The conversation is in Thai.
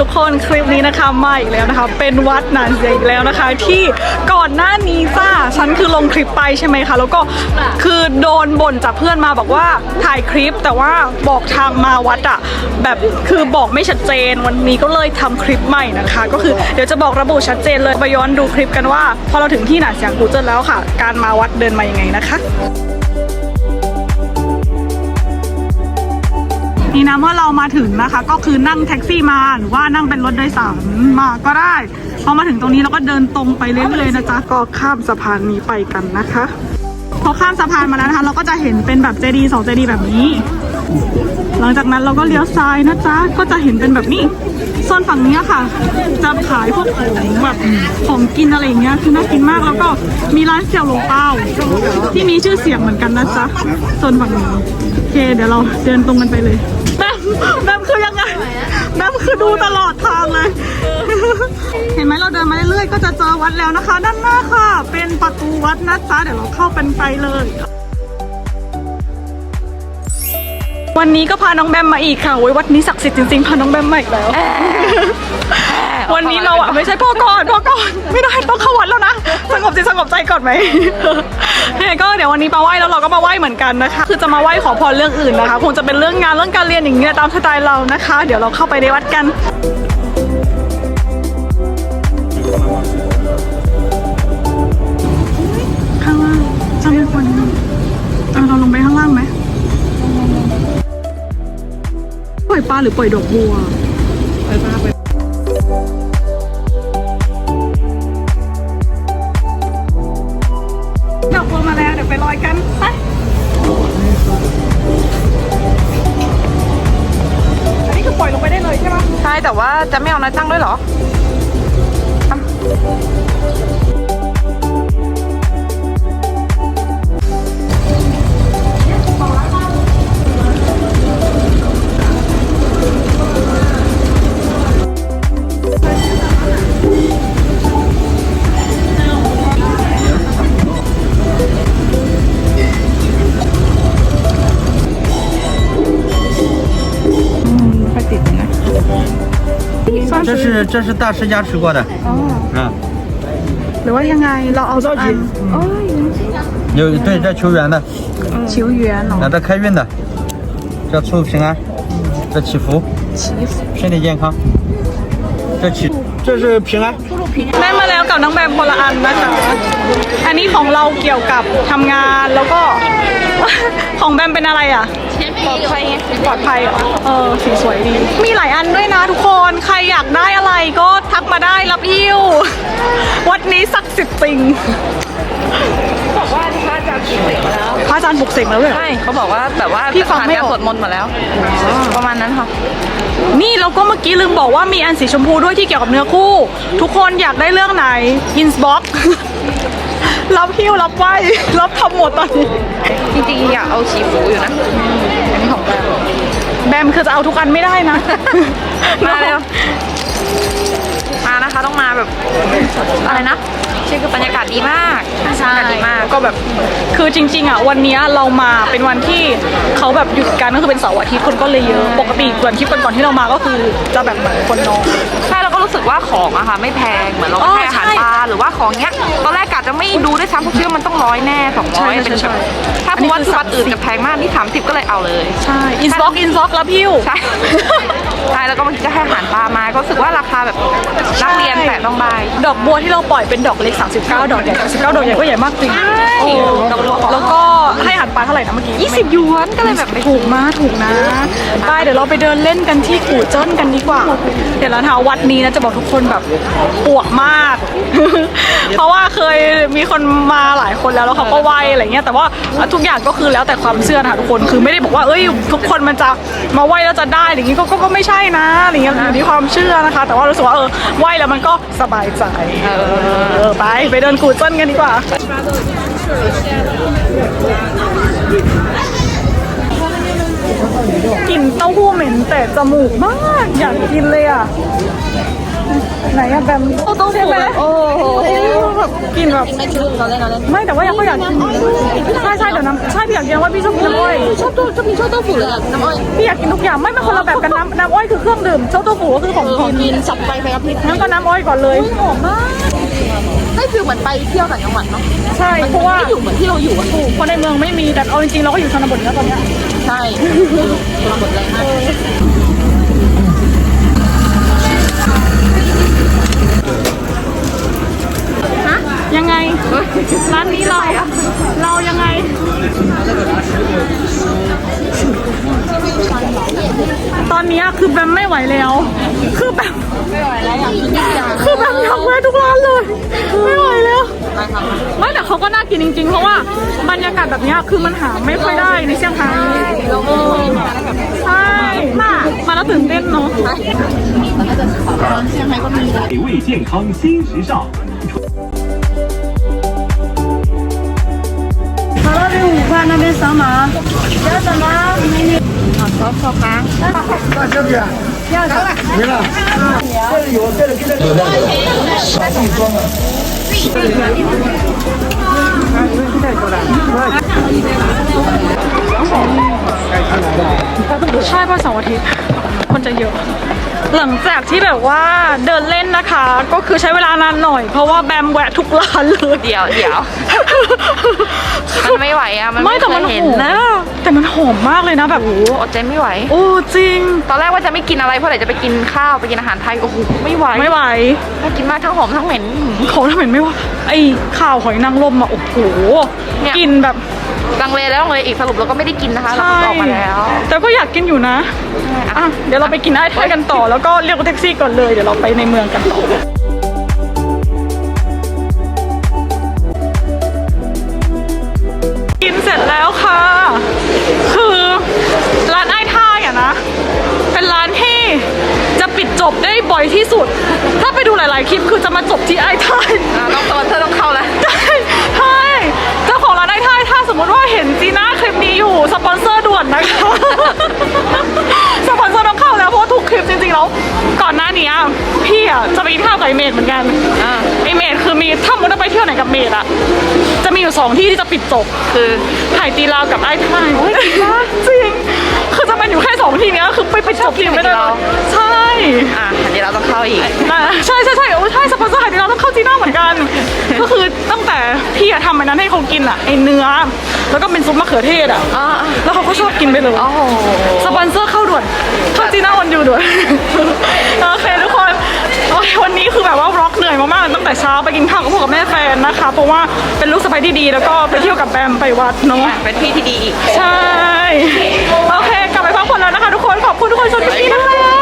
ทุกคนคลิปนี้นะคะมาอีกแล้วนะคะ เป็นวัดนานเซียอีกแล้วนะคะ ที่ก่อนหน้านี้จ้าฉันคือลงคลิปไปใช่ไหมคะ แล้วก็คือโดนบ่นจากเพื่อนมาบอกว่าถ่ายคลิปแต่ว่าบอกทางมาวัดอะแบบคือบอกไม่ชัดเจนวันนี้ก็เลยทำคลิปใหม่นะคะ ก็คือเดี๋ยวจะบอกระบุชัดเจนเลยไปย้อนดูคลิปกันว่า พอเราถึงที่หนานเสียงกูเจอแล้วค่ะ การมาวัดเดินมายังไงนะคะ นี่นะเมื่อเรามาถึงนะคะ ก็คือนั่งแท็กซี่มาหรือว่านั่งเป็นรถโดยสารมาก็ได้พอมาถึงตรงนี้เราก็เดินตรงไปเรื่อยๆนะจ๊ะก็ข้ามสะพานนี้ไปกันนะคะพอข้ามสะพานมาแล้วนะคะ เราก็จะเห็นเป็นแบบเจดีย์สองเจดีย์แบบนี้ หลังจากนั้นเราก็เลี้ยวซ้ายนะจ๊ะก็จะเห็นเป็นแบบนี้ โซนฝั่งนี้ค่ะ จะขายพวกของแบบของกินอะไรอย่างเงี้ยคือน่ากินมากแล้วก็มีร้านเสี่ยวหลงเป้าที่มีชื่อเสียงเหมือนกันนะจ๊ะโซนฝั่งนี้โอเคเดี๋ยวเราเดินตรงกันไปเลยแบมแบมคือยังไงแบมคือดูตลอดทางเลย เห็นไหมเราเดินมาเรื่อยๆก็จะเจอวัดแล้วนะคะ ด้านหน้าค่ะ เป็นประตูวัดนะจ๊ะเดี๋ยวเราเข้าเป็นไปเลย วันนี้ก็พาน้องแบมมาอีกค่ะโอ้ยวัดนี้ศักดิ์สิทธิ์จริงๆ พาน้องแบมมาอีกแล้ว วันนี้เราอะไม่ใช่พ่อก่อนพ่อก่อนไม่ได้ต้องเข้าวัดแล้วนะสงบจิตสงบใจก่อนไหมเฮ้ยก็เดี๋ยววันนี้มาไหว้แล้วเราก็มาไหว้เหมือนกันนะคะ คือจะมาไหว้ขอพรเรื่องอื่นนะคะ คงจะเป็นเรื่องงานเรื่องการเรียนอย่างเงี้ยตามสไตล์เรานะคะ เดี๋ยวเราเข้าไปในวัดกันาหรือปล่อยดอกบัวปล่อยปลาปล่อยดอกบัวมาแล้วเดี๋ยวไปลอยกันไปอันนี้คือปล่อยลงไปได้เลยใช่ไหมใช่แต่ว่าจะไม่เอานายตั้งด้วยเหรอ 是这是大师家吃过的， อ๋อ 嗯， หรือว่ายังไง เราเอาสักอันโอ้ย 有对这求缘的， ชิวเยียนเหรอ 那这开运的，这促平安，这祈福， ชีฟ 身体健康，这祈这是平安， ได้มาแล้วกับน้องแบมคนละอันนะคะ อันนี้ของเราเกี่ยวกับทำงานแล้วก็ ของแบมเป็นอะไรอ่ะ ปลอดภัยไงปลอดภัยเหรอเออสีสวยดี มีหลายอันด้วยนะทุกคน ใครอยากได้อะไรก็ทักมาได้รับอิ้ว วัดนี้ศักดิ์สิทธิ์จริงบอกว่าพระอาจารย์ปลุกเสกมาแล้วพระอาจารย์ปลุกเสกแล้วเลยเหรอใช่เขาบอกว่าแบบว่าพี่ฟังไม่ออกผ่านารสวดมนต์มาแล้ว ประมาณนั้นค่ะ นี่แล้วก็เมื่อกี้ลืมบอกว่ามีอันสีชมพูด้วยที่เกี่ยวกับเนื้อคู่ ทุกคนอยากได้เรื่องไหนอินบ็อก รับหิ้วรับไหวรับทำหมดตอนนี้ จริงๆอยากเอาชีฟูอยู่นะอันนี้ของแบมแบมคือจะเอาทุกอันไม่ได้นะ มาเร็วมานะคะต้องมาแบบอะไรนะชื่อคือบรรยากาศดีมากบรรยากาศดีมากก็แบบคือจริง ๆอะวันเนี้ยเรามาเป็นวันที่เขาแบบหยุดกันก็คือเป็นเสาร์อาทิตย์คนก็เลยเยอะปกติวันที่ก่อนๆที่เรามาก็คือจะแบบเหมือนคนน้อยใช่เราก็รู้สึกว่าของอะค่ะไม่แพงเหมือนเราอ๋อให้อาหารใช่ปลาหรือว่าของเนี้ยตอนแรกกะ จะไม่ดูด้วยซ้ำเพราะคิดว่ามันต้องร้อยแน่สองร้อยใช่ใช่เป็นแบบใช่ถ้าอั นนี้พูดว่าคือที่วัด30อื่นจะแพงมากนี่สามสิบก็เลยเอาเลยใช่อินบ็อกอินบ็อกรับหิ้วใช่ใช่แล้วก็บางทีก็ให้อาหารปลามาก็รู้สึกว่าราคาแบบนักเรียนแต่ต้องบายดอกบัวที่เราปล่อยเป็นดอกเล็ก 39 ดอกใหญ่39ดอกใหญ่ก็ใหญ่มากจริงโอ้ดอกบัวแล้วก็ให้อาหารปลาเท่าไหร่นะเมื่อกี้20หยวนก็เลยแบบไม่ถูกมากถูกนะไปเดี๋ยวเราไปเดินเล่นกันที่กู่เจิ้นกันดีกว่า เดี๋ยวเราทาวัดนี้นะจะบอกทุกคนแบบปวกมาก เพราะว่าเคยมีคนมาหลายคนแล้วแล้วเขาก็ไหวอะไรเงี้ยแต่ว่าทุกอย่างก็คือแล้วแต่ความเชื่อนะคะทุกคนคือไม่ได้บอกว่าเอ้ยทุกคนมันจะมาไหวแล้วจะได้อะไรอย่างนี้ก็ก็ก็ไม่ใช่นะอะไรเงี้ยอยู่ที่ความเชื่อนะคะ แต่ว่ารู้สึกว่าเออไหวแล้วมันก็สบายใจเออไปไปเดินกูเจิ้นกันดีกว่า กลิ่นเต้าหู้เหม็นแต่จมูกมาก อยากกินเลยอะ ไหนอะแบมต้องใช่ไหมโอ้โหแบบกินแบบไม่ชื่อเราเล่นเราเล่นไม่แต่ว่ายังก็อยากกินใช่ใช่เดี๋ยวน้ำใช่พี่อยากกินว่าพี่ชอบกินน้ำอ้อยชอบตัวชอบมีชอบตัวฝูเลยอะน้ำอ้อยพี่อยากกินทุกอย่างไม่เป็นคนละแบบกันน้ำน้ำอ้อยคือเครื่องดื่มเจ้าตัวผูก็คือของของกินกินสับไปไปกับพริกงั้นก็น้ำอ้อยก่อนเลยหอมมากได้ฟิลเหมือนไปเที่ยวต่างจังหวัดเนาะใช่เพราะว่าไม่อยู่เหมือนที่เราอยู่อะถูกเพราะในเมืองไม่มีแต่เอาจริงๆเราก็อยู่ชนบทแล้วตอนเนี้ย ใช่เราหมดแรงมากยังไง ร้านนี้เราเรายังไง อนเนี้ยคือแบมไม่ไหวแล้ว คือแบมคือแบมอยากแวะทุกร้านเลย ไม่ไหวแล้วไม่แต่เขาก็น่ากินจริง ๆ เพราะว่าบรรยากาศแบบเนี้ยคือมันหาไม่ค่อยได้ในเซี่ยงไฮ้ใช่มามาแล้วตื่นเต้นเนาะ တော်ရူဖာနာမေဆာမာရသမာမင်းနေတော့ဆောက်ကားတော့ချက်ပြရတာမင်းလားဆက်ရောဆက်ကြည့်လိုက်တော့ဆက်ကြည့်တော့ใช่ป่ะสองอาทิตย์คนจะเยอะ หลังจากที่แบบว่าเดินเล่นนะคะ ก็คือใช้เวลานานหน่อย เพราะว่าแบมแวะทุกร้านเลยเดี๋ยวเดี๋ยวมันไม่ไหวอะมันไม่แต่มันเคยหเห็นอมนะ แต่มันหอมมากเลยนะแบบโอ้โหอดใจไม่ไหว โอ้จริง ตอนแรกว่าจะไม่กินอะไรเพราะไหนจะไปกินข้าวไปกินอาหารไทยโอ้โหไม่ไหวไม่ไหวน่ากินมากทั้งหอมทั้งเหม็นเขาทำเป็นไม่ว่าไอ้ข่าวหอยนางรมอะโอ้โหเนี่ยกินแบบ ลังเลแล้วลังเลอีกสรุปเราก็ไม่ได้กินนะคะเราใช่ออกมาแล้วแต่ก็อยากกินอยู่นะอะเดี๋ยวเราไปกินไอ้ไทยกันต่อ แล้วก็เรียกรถแท็กซี่ก่อนเลยเดี๋ยวเราไปในเมืองกันต่อกินเสร็จแล้วค่ะ คือร้านไอ้ท่ายอะนะ เป็นร้านที่จะปิดจบได้บ่อยที่สุด ถ้าไปดูหลาย ๆ คลิปคือจะมาจบที่ไอ้ท่ายอะต้องตอนเธ นเซอร์ด่วนนะคะ สปอนเซอร์ต้องเข้าแล้วเพราะว่าทุกคลิปจริงๆแล้วก่อนหน้านี้อะพี่อะจะไปกินข้าวกับไอเมดเหมือนกันอ่า ไอเมดคือมีถ้ามุดไปเที่ยวไหนกับเมดอะจะมีอยู่สองที่ที่จะปิดจบคือไห่ตีลาวกับไอ้ท่ายจริงคือจะเป็นอยู่แค่สองที่เนี้ยคือไปไปจบที่ไม่ได้เลยใช่อะเดี๋ยวเราต้องเข้าอีกนะใช่ใช่ใช่โอ้ใช่สปอนเซอร์ไห่ตีลาวต้องเข้าจีน่าเหมือนกัน ก็คือตั้งแต่พี่อะทำอันนั้นให้เขากินอะไอเนื้อ แล้วก็เป็นซุปมะเขือเทศอะอ่าแล้วเขาก็ชอบกินไปเลยโอ้โหสปอนเซอร์เข้าด่วนเข้าจีน่าวันยูด่วนโอเคทุกคนโอ้ยวันนี้คือแบบว่าบล็อกเหนื่อยมากๆตั้งแต่เช้าไปกินข้าวกับพ่อกับแม่แฟนนะคะ เพราะว่าเป็นลูกสะใภ้ที่ดีแล้วก็ไปเที่ยวกับแบมไปวัดเนาะเป็นที่ที่ดีอีกใช่ หมดแล้วนะคะทุกคน ขอบคุณทุกคนชนที่นะคะ